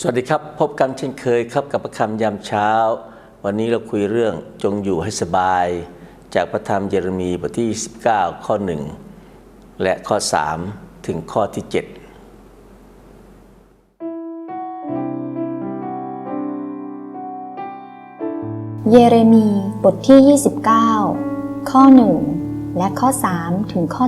สวัสดีครับ พบกันเช่นเคยครับกับประคำยามเช้า วันนี้เราคุยเรื่องจงอยู่ให้สบาย จากพระธรรมเยเรมีบทที่29ข้อ 1 และข้อ 3 ถึงข้อที่ 7 เยเรมีบทที่ 29 ข้อ 1 และข้อ 3 ถึงข้อ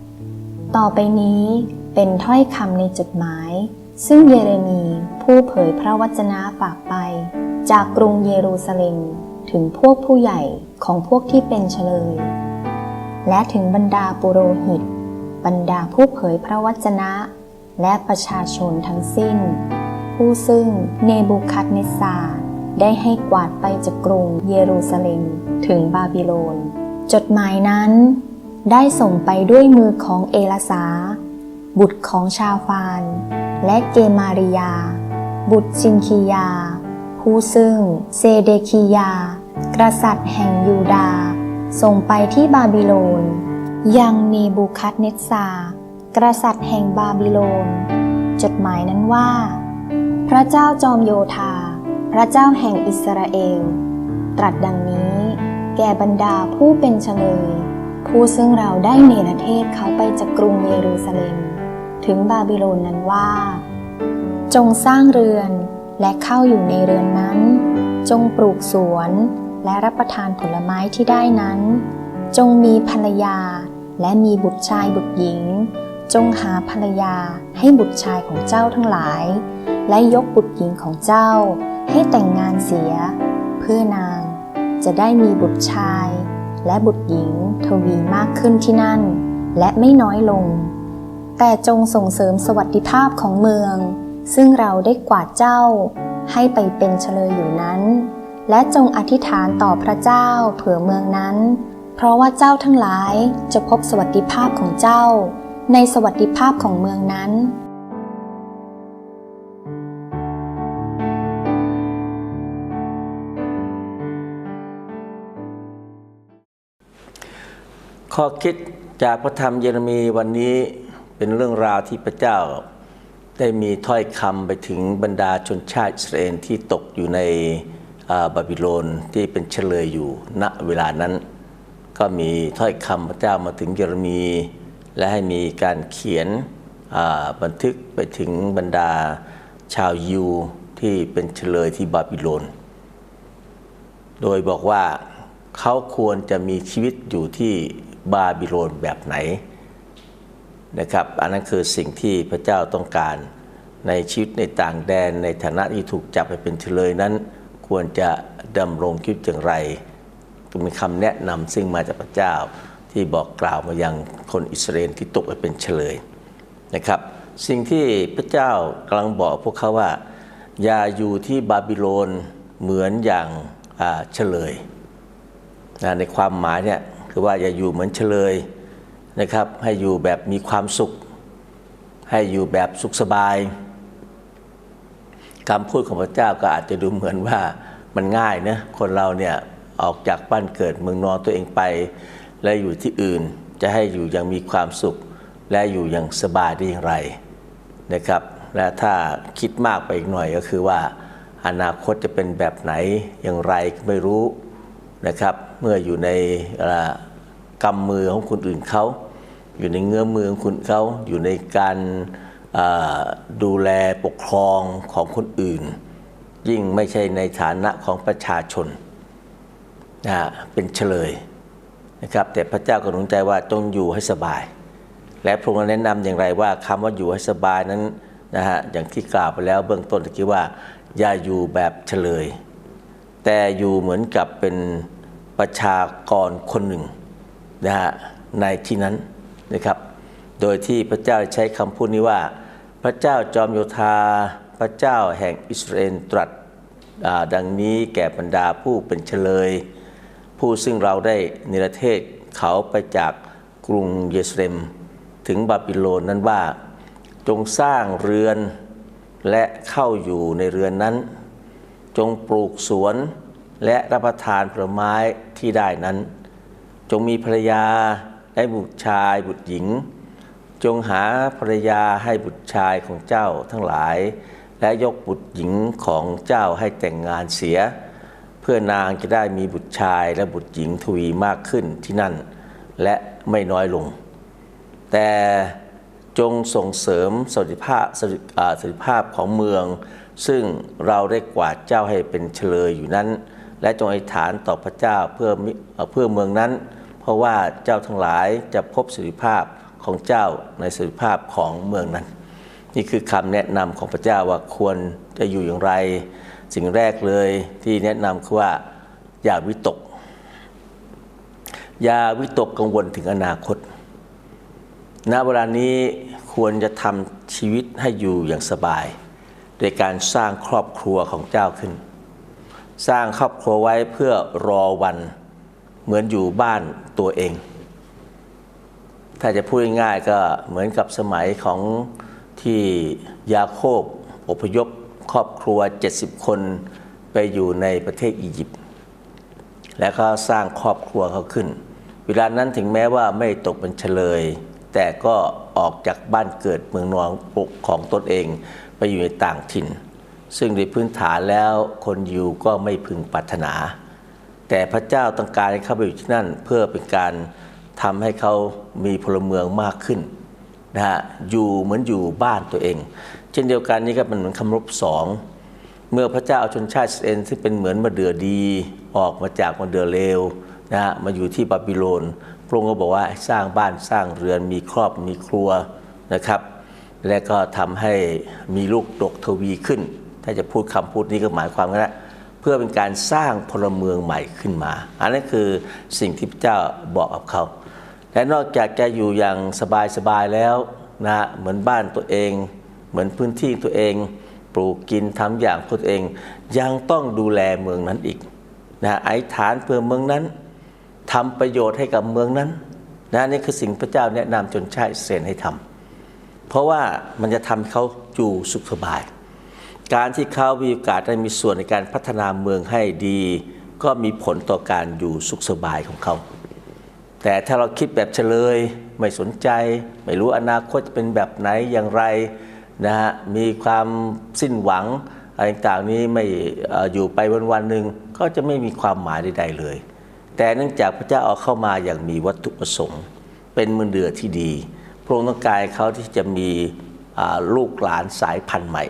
7 ต่อไปนี้เป็นถ้อยคำในจดหมาย ซึ่งเยเรมีผู้เผยพระวจนะฝากไป จากกรุงเยรูซาเล็มถึงพวกผู้ใหญ่ของพวกที่เป็นเฉลย และถึงบรรดาปุโรหิต บรรดาผู้เผยพระวจนะ และประชาชนทั้งสิ้น ผู้ซึ่งเนบูคัดเนสซาได้ให้กวาดไปจากกรุงเยรูซาเล็มถึงบาบิโลน จดหมายนั้นได้ส่งไปด้วยมือของเอลาสา บุตรของชาฟาน และเกมาริยา บุตรชินคียา ผู้ซึ่งเซเดคียา กษัตริย์แห่งยูดา ส่งไปที่บาบิโลน ยังเนบูคัดเนสซาร์กษัตริย์แห่งบาบิโลน จดหมายนั้นว่า พระเจ้าจอมโยธา พระเจ้าแห่งอิสราเอล ตรัสดังนี้ แก่บรรดาผู้เป็นเฉลย ผู้ซึ่งเราได้เนรเทศเขาไปจากกรุงเยรูซาเล็ม ถึงบาบิโลนนั้นว่า จงสร้างเรือนและเข้าอยู่ในเรือนนั้น จงปลูกสวนและรับประทานผลไม้ที่ได้นั้น จงมีภรรยาและมีบุตรชายบุตรหญิง จงหาภรรยาให้บุตรชายของเจ้าทั้งหลาย และยกบุตรหญิงของเจ้า ให้แต่งงานเสีย เพื่อนางจะได้มีบุตรชาย และบุตรหญิงทวีมากขึ้นที่นั่น และไม่น้อยลง แต่จงส่งเสริมสวัสดิภาพของเมือง ซึ่งเราได้กวาดเจ้า ให้ไปเป็นเฉลยอยู่นั้น และจงอธิษฐานต่อพระเจ้าเผื่อเมืองนั้น เพราะว่าเจ้าทั้งหลายจะพบสวัสดิภาพของเจ้า ในสวัสดิภาพของเมืองนั้นข้อคิดจากพระธรรมเยเรมีวันนี้ เป็นเรื่องราวที่พระเจ้าได้มีถ้อยคำไปถึงบรรดาชนชาติอิสราเอลที่ตกอยู่ในบาบิโลนที่เป็นเฉลยอยู่ณเวลานั้น ก็มีถ้อยคำพระเจ้ามาถึงเยเรมี และให้มีการเขียนบันทึกไปถึงบรรดาชาวยิวที่เป็นเฉลยที่บาบิโลน โดยบอกว่าเขาควรจะมีชีวิตอยู่ที่บาบิโลนแบบไหน นะครับ อันนั้นคือสิ่งที่พระเจ้าต้องการในชีวิตในต่างแดน ในฐานะที่ถูกจับไปเป็นเฉลยนั้น ควรจะดำรงชีวิตอย่างไรเป็นคำแนะนำซึ่งมาจากพระเจ้าที่บอกกล่าวมายังคนอิสราเอลที่ตกไปเป็นเฉลยนะครับ สิ่งที่พระเจ้ากำลังบอกพวกเขาว่า อย่าอยู่ที่บาบิโลนเหมือนอย่างเฉลยนะในความหมายเนี่ยคือว่าอย่าอยู่เหมือนเฉลย นะครับ ให้อยู่แบบมีความสุข ให้อยู่แบบสุขสบายคำพูดของพระเจ้าก็อาจจะดูเหมือนว่ามันง่ายนะคนเราเนี่ยออกจากบ้านเกิดเมืองนอนตัวเองไป และอยู่ที่อื่นจะให้อยู่อย่างมีความสุข และอยู่อย่างสบายได้อย่างไรนะครับ และถ้าคิดมากไปอีกหน่อยก็คือว่า อนาคตจะเป็นแบบไหนอย่างไรก็ไม่รู้นะครับ เมื่ออยู่ในกำมือของคนอื่นเขา อยู่ในเงื้อมือของคนเขาอยู่ในการดูแลปกครองของคนอื่น ยิ่งไม่ใช่ในฐานะของประชาชนนะเป็นเฉลยนะครับแต่พระเจ้าก็หนุนใจว่าจงอยู่ให้สบาย และพระองค์แนะนำอย่างไรว่าคำว่าอยู่ให้สบายนั้นนะฮะอย่างที่กล่าวไปแล้วเบื้องต้นตะกี้ว่า อย่าอยู่แบบเฉลย แต่อยู่เหมือนกับเป็นประชากรคนหนึ่งนะฮะในที่นั้น นะครับ โดยที่พระเจ้าใช้คำพูดนี้ว่า พระเจ้าจอมโยธา พระเจ้าแห่งอิสราเอลตรัสดังนี้แก่บรรดาผู้เป็นเฉลย ผู้ซึ่งเราได้นิรเทศเขาไปจากกรุงเยรูซาเล็ม ถึงบาบิโลนนั้นว่า จงสร้างเรือนและเข้าอยู่ในเรือนนั้น จงปลูกสวนและรับประทานผลไม้ที่ได้นั้น จงมีภรรยา และบุตรชายบุตรหญิง จงหาภรรยาให้บุตรชายของเจ้าทั้งหลาย และยกบุตรหญิงของเจ้าให้แต่งงานเสีย เพื่อนางจะได้มีบุตรชายและบุตรหญิงทวีมากขึ้นที่นั่น และไม่น้อยลง แต่จงส่งเสริมสวัสดิภาพสวัสดิภาพของเมือง ซึ่งเราได้กวาดเจ้าให้เป็นเฉลยอยู่นั้น และจงอธิษฐานต่อพระเจ้าเพื่อเพื่อเมืองนั้น ราะว่าเจ้าทั้งหลายจะพบสวัสดิภาพของเจ้าในสวัสดิภาพของเมืองนั้น นี่คือคำแนะนำของพระเจ้าว่าควรจะอยู่อย่างไร สิ่งแรกเลยที่แนะนำคือว่าอย่าวิตก อย่าวิตกกังวลถึงอนาคตณเวลานี้ควรจะทำชีวิตให้อยู่อย่างสบาย โดยการสร้างครอบครัวของเจ้าขึ้น สร้างครอบครัวไว้เพื่อรอวัน เหมือนอยู่บ้านตัวเอง ถ้าจะพูดง่ายๆก็เหมือนกับสมัยของที่ยาโคบอพยพครอบครัว 70 คนไปอยู่ในประเทศอียิปต์แล้วก็สร้างครอบครัวเขาขึ้น เวลานั้นถึงแม้ว่าไม่ตกเป็นเฉลย แต่ก็ออกจากบ้านเกิดเมืองนอนของตนเองไปอยู่ในต่างถิ่น ซึ่งโดยพื้นฐานแล้วคนอยิวก็ไม่พึงปรารถนา แต่พระเจ้าต้องการให้เขาไปอยู่ที่นั่น เพื่อเป็นการทำให้เขามีพลเมืองมากขึ้นนะฮะอยู่เหมือนอยู่บ้านตัวเอง เช่นเดียวกันนี่ก็เป็นเหมือนคำรบสองเมื่อพระเจ้าเอาชนชาติเอลที่เป็นเหมือนมะเดือดีออกมาจากมะเดือเลวนะฮะมาอยู่ที่บาบิโลนพระองค์ก็บอกว่าสร้างบ้านสร้างเรือนมีครอบมีครัวนะครับ และก็ทำให้มีลูกดกทวีขึ้น ถ้าจะพูดคำพูดนี้ก็หมายความว่าเพื่อเป็นการสร้างพลเมืองใหม่ขึ้นมา อันนั้นคือสิ่งที่พระเจ้าบอกกับเขา และนอกจากจะอยู่อย่างสบายๆแล้วนะเหมือนบ้านตัวเอง เหมือนพื้นที่ตัวเอง ปลูกกินทำอย่างตัวเอง ยังต้องดูแลเมืองนั้นอีกนะฮะอธิษฐานเพื่อเมืองนั้นทำประโยชน์ให้กับเมืองนั้นนะนี่คือสิ่งพระเจ้าแนะนำจนชาติอิสราเอลให้ทำเพราะว่ามันจะทำเขาอยู่สุขสบาย การที่เขามีโอกาสได้มีส่วนในการพัฒนาเมืองให้ดี ก็มีผลต่อการอยู่สุขสบายของเขา แต่ถ้าเราคิดแบบเฉลย ไม่สนใจ ไม่รู้อนาคตจะเป็นแบบไหนอย่างไรนะฮะมีความสิ้นหวังอะไรต่างๆนี้ไม่ออยู่ไปวันวันๆหนึ่งก็จะไม่มีความหมายใดๆเลย แต่เนื่องจากพระเจ้าเอาเข้ามาอย่างมีวัตถุประสงค์ เป็นมือเดือที่ดี พระองค์ต้องการเขาที่จะมีลูกหลานสายพันธุ์ใหม่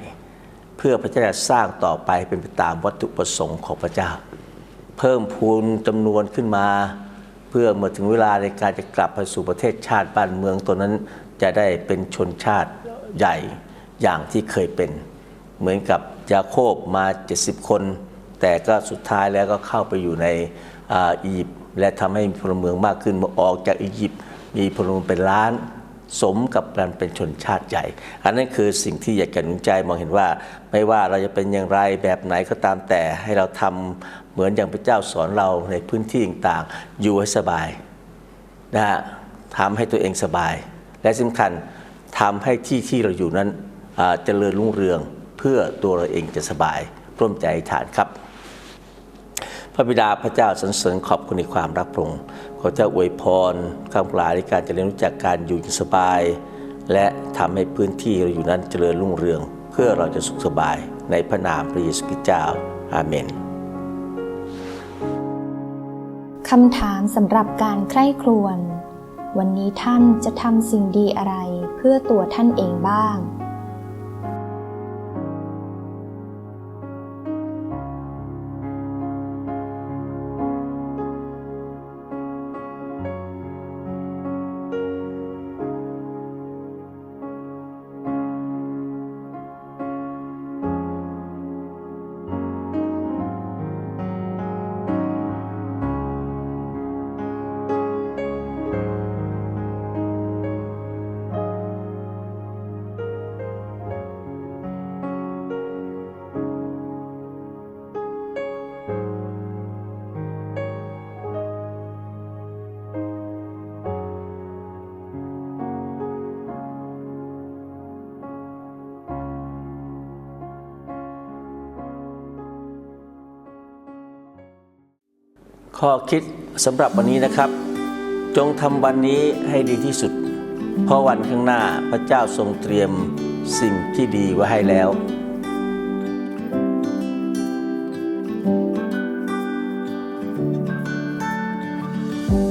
เพื่อพระเจ้าจะสร้างต่อไปเป็นไปตามวัตถุประสงค์ของพระเจ้า เพิ่มพูนจำนวนขึ้นมา เพื่อเมื่อถึงเวลาในการจะกลับไปสู่ประเทศชาติบ้านเมืองตัวนั้นจะได้เป็นชนชาติใหญ่อย่างที่เคยเป็น เหมือนกับยาโคบมา 70 คน แต่ก็สุดท้ายแล้วก็เข้าไปอยู่ในอียิปต์และทำให้มีพลเมืองมากขึ้นอออกจากอียิปต์มีพลเมืองเป็นล้าน สมกับการเป็นชนชาติใหญ่ อันนั้นคือสิ่งที่อยากจะหนุนใจมองเห็นว่า ไม่ว่าเราจะเป็นอย่างไรแบบไหนก็ตามแต่ให้เราทำเหมือนอย่างพระเจ้าสอนเราในพื้นที่ต่างๆ อยู่ให้สบายนะฮะทำให้ตัวเองสบาย และสำคัญทำให้ที่ที่เราอยู่นั้นเจริญรุ่งเรืองเพื่อตัวเราเองจะสบายร่วมใจฐานครับ พระบิดาพระเจ้าสรรเสริญขอบคุณในความรักพระองค์ ขอเจ้าอวยพรคำกลาในการเจริญรู้จักการอยู่อย่างสบาย และทำให้พื้นที่เราอยู่นั้นเจริญรุ่งเรือง เพื่อเราจะสุขสบายในพระนามพระเยซูคริสต์เจ้า อาเมนคำถามสำหรับการใคร่ครวญวันนี้ท่านจะทำสิ่งดีอะไรเพื่อตัวท่านเองบ้าง ข้อคิดสำหรับวันนี้นะครับ จงทำวันนี้ให้ดีที่สุด เพราะวันข้างหน้าพระเจ้าทรงเตรียมสิ่งที่ดีไว้ให้แล้ว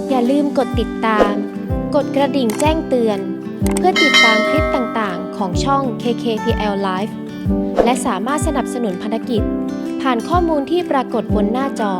อย่าลืมกดติดตาม กดกระดิ่งแจ้งเตือน เพื่อติดตามคลิปต่างๆ ของช่อง KKPL Live และสามารถสนับสนุนภารกิจ ผ่านข้อมูลที่ปรากฏบนหน้าจอ